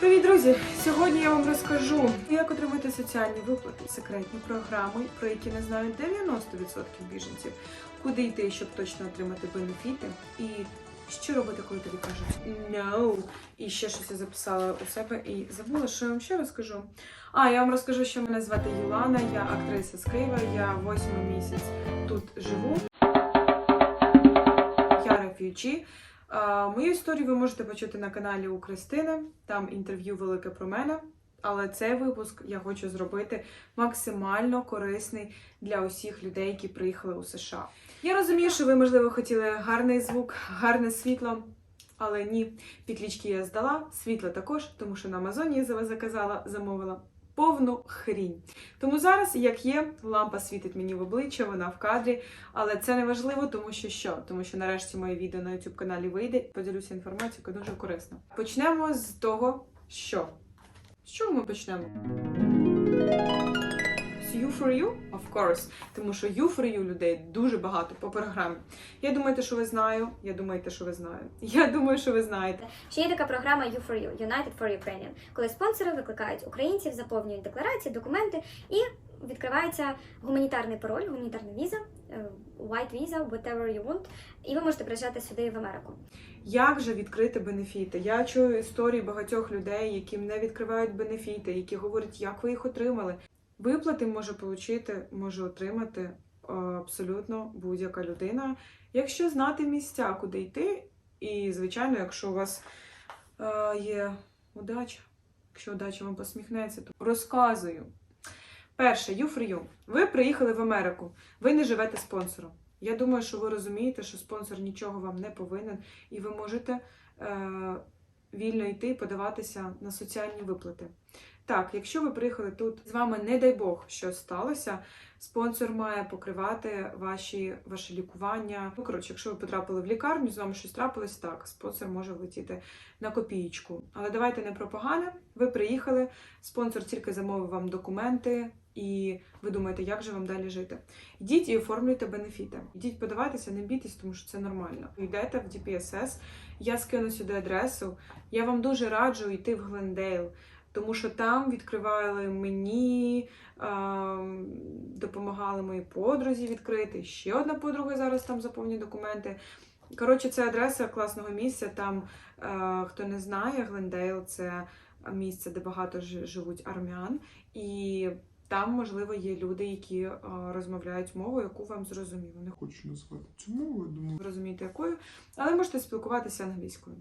Привіт, друзі! Сьогодні я вам розкажу, як отримати соціальні виплати, секретні програми, про які не знають 90% біженців, куди йти, щоб точно отримати бенефіти, і що робити, коли тобі кажуть no. І ще щось я записала у себе і забула, що я вам ще розкажу. А, я вам розкажу, що мене звати Юлана, я актриса з Києва, я восьмий місяць тут живу. Я реф'ючі. Мою історію ви можете почути на каналі у Кристини. Там інтерв'ю велике про мене. Але цей випуск я хочу зробити максимально корисний для усіх людей, які приїхали у США. Я розумію, що ви, можливо, хотіли гарний звук, гарне світло. Але ні, підлічки я здала, світло також, тому що на Амазоні я заказала, замовила повну хрінь. Тому зараз, як є, лампа світить мені в обличчя, вона в кадрі. Але це не важливо, тому що що? Тому що нарешті моє відео на youtube каналі вийде. Поділюся інформацією, яка дуже корисна. Почнемо з того, що. З чого ми почнемо? З You for You? Of course. Тому що You for You людей дуже багато по програмі. Я думаю, що ви знаю. Я думаю, що ви знаєте. Я думаю, що ви знаєте. Ще є така програма U4U – United for Ukrainian, коли спонсори викликають українців, заповнюють декларації, документи і відкривається гуманітарний пароль, гуманітарна віза, е, white visa, whatever you want, і ви можете приїжджати сюди в Америку. Як же відкрити бенефіти? Я чую історії багатьох людей, яким не відкривають бенефіти, які говорять, як ви їх отримали. Виплати може отримати, може отримати е, абсолютно будь-яка людина, якщо знати місця, куди йти. І, звичайно, якщо у вас е, є удача, якщо удача вам посміхнеться, то розказую. Перше, you. Ви приїхали в Америку, ви не живете спонсором. Я думаю, що ви розумієте, що спонсор нічого вам не повинен, і ви можете е, вільно йти і подаватися на соціальні виплати. Так, якщо ви приїхали тут, з вами, не дай Бог, що сталося, спонсор має покривати ваші, ваше лікування. Ну, коротше, якщо ви потрапили в лікарню, з вами щось трапилось, так, спонсор може влетіти на копієчку. Але давайте не про погане. Ви приїхали, спонсор тільки замовив вам документи, і ви думаєте, як же вам далі жити. Йдіть і оформлюйте бенефіти. Йдіть подаватися, не бійтесь, тому що це нормально. Йдете в DPSS, я скину сюди адресу. Я вам дуже раджу йти в Глендейл, тому що там відкривали мені, ем, допомагали моїй подрузі відкрити. Ще одна подруга зараз там заповнює документи. Коротше, це адреса класного місця. Там, е, хто не знає, Глендейл це місце, де багато живуть армян. І там, можливо, є люди, які е, розмовляють мовою, яку вам зрозуміло. Не хочу назвати цю мову, думаю. розумієте, якою, але можете спілкуватися англійською.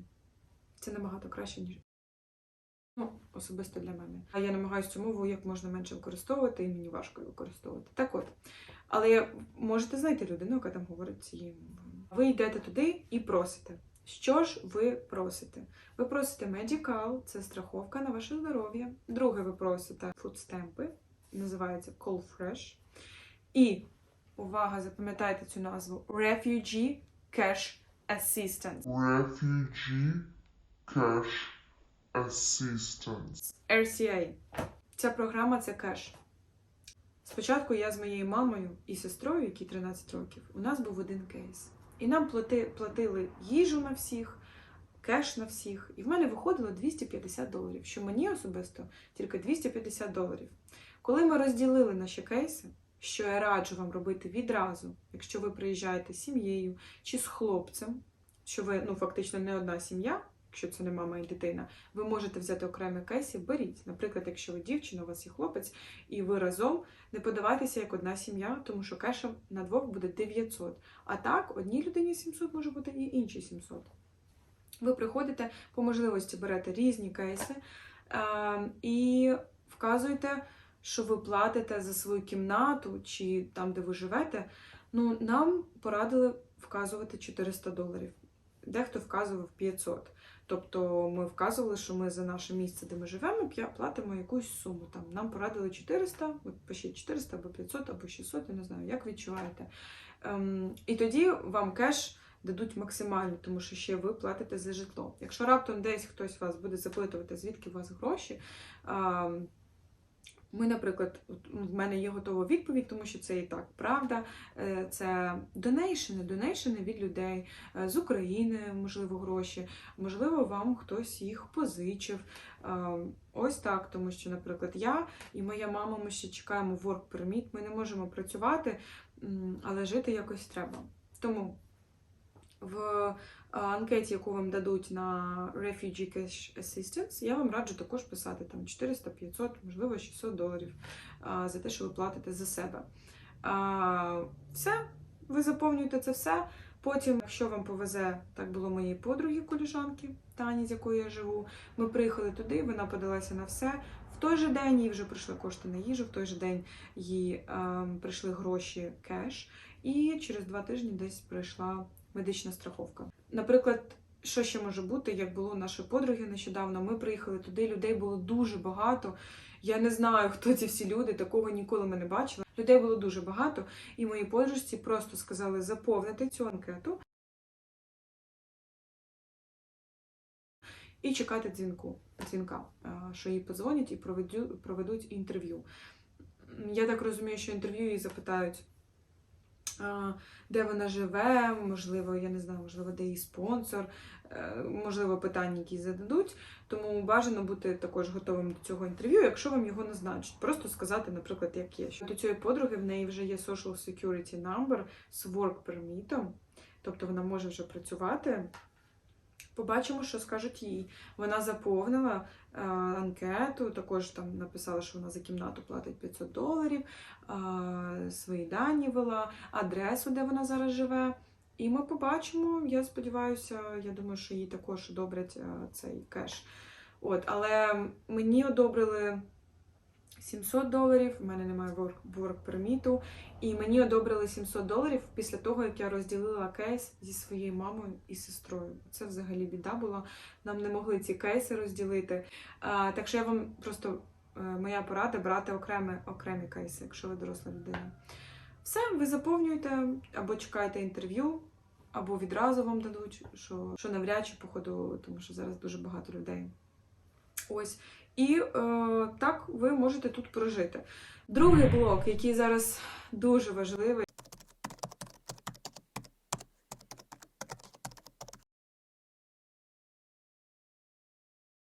Це набагато краще, ніж. Ну, особисто для мене. А я намагаюся цю мову як можна менше використовувати, і мені важко використовувати. Так от. Але можете знайти людину, яка там говорить цією мовою. Ви йдете туди і просите. Що ж ви просите? Ви просите Medical, це страховка на ваше здоров'я. Друге, ви просите фудстемпи, називається Call Fresh. І увага, запам'ятайте цю назву Refugee Cash Assistance. Refugee Cash Assistance. RCA. Ця програма це кеш. Спочатку я з моєю мамою і сестрою, якій 13 років, у нас був один кейс. І нам плати, платили їжу на всіх, кеш на всіх. І в мене виходило 250 доларів, що мені особисто тільки 250 доларів. Коли ми розділили наші кейси, що я раджу вам робити відразу, якщо ви приїжджаєте з сім'єю чи з хлопцем, що ви ну фактично не одна сім'я, якщо це не мама і дитина, ви можете взяти окремі кейси, беріть. Наприклад, якщо ви дівчина, у вас є хлопець, і ви разом не подавайтеся як одна сім'я, тому що кешем на двох буде 900. А так, одній людині 700 може бути і іншій 700. Ви приходите по можливості берете різні кейси е, і вказуєте, що ви платите за свою кімнату чи там, де ви живете. Ну, нам порадили вказувати 400 доларів. Дехто вказував 500. Тобто ми вказували, що ми за наше місце, де ми живемо, платимо якусь суму. Там нам порадили 400, от пишіть 400 або 500, або 600, я не знаю, як відчуваєте. Ем, і тоді вам кеш дадуть максимально, тому що ще ви платите за житло. Якщо раптом десь хтось вас буде запитувати, звідки у вас гроші, ем, Ми, наприклад, в мене є готова відповідь, тому що це і так правда. Е, Це донейшени, донейшени від людей е, з України, можливо, гроші. Можливо, вам хтось їх позичив. Е, Ось так, тому що, наприклад, я і моя мама, ми ще чекаємо work permit, ми не можемо працювати, але жити якось треба. Тому в е, анкеті, яку вам дадуть на Refugee Cash Assistance, я вам раджу також писати там 400, 500, можливо, 600 доларів за те, що ви платите за себе. Все, ви заповнюєте це все. Потім, якщо вам повезе, так було моїй подруги коліжанки Тані, з якою я живу. Ми приїхали туди, вона подалася на все. В той же день їй вже прийшли кошти на їжу, в той же день їй ем, прийшли гроші кеш, і через два тижні десь прийшла медична страховка. Наприклад, що ще може бути, як було у нашої подруги нещодавно. Ми приїхали туди, людей було дуже багато. Я не знаю, хто ці всі люди, такого ніколи ми не бачили. Людей було дуже багато, і моїй подружці просто сказали заповнити цю анкету і чекати дзвінку, дзвінка, е, що їй подзвонять і проведуть, інтерв'ю. Я так розумію, що інтерв'ю її запитають, де вона живе, можливо, я не знаю, можливо, де її спонсор, е, можливо, питання, які зададуть. Тому бажано бути також готовим до цього інтерв'ю, якщо вам його назначать. Просто сказати, наприклад, як є. До цієї подруги в неї вже є Social Security Number з work permit, тобто вона може вже працювати. Побачимо, що скажуть їй. Вона заповнила е, анкету, також там написала, що вона за кімнату платить 500 доларів, е, свої дані вела, адресу, де вона зараз живе. І ми побачимо. Я сподіваюся, я думаю, що їй також одобрять е, цей кеш. От, але мені одобрили 700 доларів, в мене немає work, permit, і мені одобрили 700 доларів після того, як я розділила кейс зі своєю мамою і сестрою. Це взагалі біда була. Нам не могли ці кейси розділити. А, так що я вам просто е, моя порада брати окремі, окремі кейси, якщо ви доросла людина. Все, ви заповнюєте або чекаєте інтерв'ю, або відразу вам дадуть, що, що навряд чи, походу, тому що зараз дуже багато людей. Ось. І е, так ви можете тут прожити. Другий блок, який зараз дуже важливий,